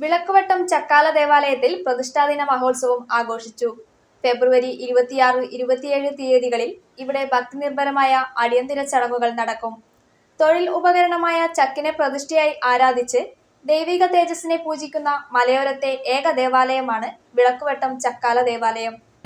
വിളക്കുവട്ടം ചക്കാല ദേവാലയത്തിൽ പ്രതിഷ്ഠാ ദിന മഹോത്സവം ആഘോഷിച്ചു. ഫെബ്രുവരി ഇരുപത്തിയാറ് ഇരുപത്തിയേഴ് തീയതികളിൽ ഇവിടെ ഭക്തിനിർഭരമായ അടിയന്തര ചടങ്ങുകൾ നടക്കും. തൊഴിൽ ഉപകരണമായ ചക്കിനെ പ്രതിഷ്ഠയായി ആരാധിച്ച് ദൈവിക തേജസ്സിനെ പൂജിക്കുന്ന മലയോരത്തെ ഏക ദേവാലയമാണ് വിളക്കുവട്ടം ചക്കാല ദേവാലയം.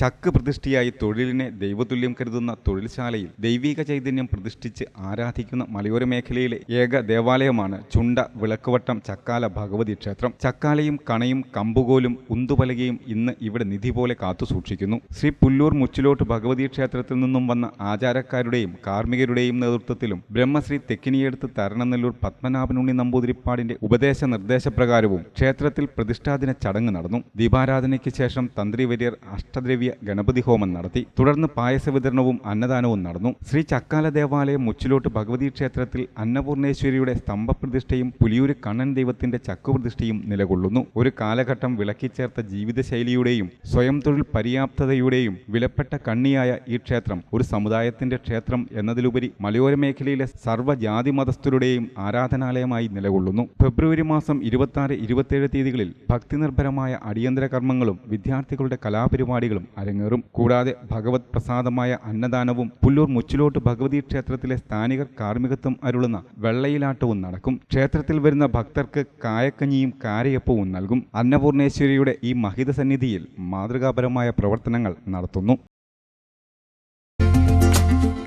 ചക്ക് പ്രതിഷ്ഠയായി തൊഴിലിനെ ദൈവതുല്യം കരുതുന്ന തൊഴിൽശാലയിൽ ദൈവിക ചൈതന്യം പ്രതിഷ്ഠിച്ച് ആരാധിക്കുന്ന മലയോര മേഖലയിലെ ഏക ദേവാലയമാണ് ചുണ്ട വിളക്കുവട്ടം ചക്കാല ഭഗവതി ക്ഷേത്രം. ചക്കാലയും കണയും കമ്പുകോലും ഉന്തുപലകയും ഇന്ന് ഇവിടെ നിധി പോലെ കാത്തു സൂക്ഷിക്കുന്നു. ശ്രീ പുല്ലൂർ മുച്ചിലോട്ട് ഭഗവതി ക്ഷേത്രത്തിൽ നിന്നും വന്ന ആചാരക്കാരുടെയും കാർമ്മികരുടെയും നേതൃത്വത്തിലും ബ്രഹ്മശ്രീ തെക്കിനിയെടുത്ത് തരണനെല്ലൂർ പത്മനാഭനുണ്ണി നമ്പൂതിരിപ്പാടിന്റെ ഉപദേശ നിർദ്ദേശപ്രകാരവും ക്ഷേത്രത്തിൽ പ്രതിഷ്ഠാദിന ചടങ്ങ് നടന്നു. ദീപാരാധനയ്ക്ക് ശേഷം തന്ത്രി വര്യർ അഷ്ടദ്രവ്യ ഗണപതി ഹോമം നടത്തി. തുടർന്ന് പായസ വിതരണവും അന്നദാനവും നടന്നു. ശ്രീ ചക്കാല ദേവാലയം മുച്ചിലോട്ട് ഭഗവതി ക്ഷേത്രത്തിൽ അന്നപൂർണേശ്വരിയുടെ സ്തംഭപ്രതിഷ്ഠയും പുലിയൂര് കണ്ണൻ ദൈവത്തിന്റെ ചക്കുപ്രതിഷ്ഠയും നിലകൊള്ളുന്നു. ഒരു കാലഘട്ടം വിളക്കിച്ചേർത്ത ജീവിതശൈലിയുടെയും സ്വയം തൊഴിൽ പര്യാപ്തതയുടെയും വിലപ്പെട്ട കണ്ണിയായ ഈ ക്ഷേത്രം ഒരു സമുദായത്തിന്റെ ക്ഷേത്രം എന്നതിലുപരി മലയോര മേഖലയിലെ സർവജാതി മതസ്ഥരുടെയും ആരാധനാലയമായി നിലകൊള്ളുന്നു. ഫെബ്രുവരി മാസം ഇരുപത്തി ആറ് ഇരുപത്തിയേഴ് തീയതികളിൽ ഭക്തിനിർഭരമായ അടിയന്തര കർമ്മങ്ങളും വിദ്യാർത്ഥികളുടെ കലാപരിപാടികളും അരങ്ങേറും. കൂടാതെ ഭഗവത് പ്രസാദമായ അന്നദാനവും പുല്ലൂർ മുച്ചിലോട്ട് ഭഗവതി ക്ഷേത്രത്തിലെ സ്ഥാനികർ കാർമ്മികത്വം അരുളുന്ന വെള്ളയിലാട്ടവും നടക്കും. ക്ഷേത്രത്തിൽ വരുന്ന ഭക്തർക്ക് കായക്കഞ്ഞിയും കാരയപ്പവും നൽകും. അന്നപൂർണേശ്വരിയുടെ ഈ മഹിത സന്നിധിയിൽ മാതൃകാപരമായ പ്രവർത്തനങ്ങൾ നടത്തുന്നു.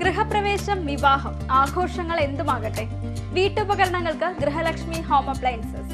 ഗൃഹപ്രവേശം വിവാഹം ആഘോഷങ്ങൾ എന്തുമാകട്ടെ? വീട്ടുപകരണങ്ങൾക്ക് ഗൃഹലക്ഷ്മി ഹോം അപ്ലയൻസസ്.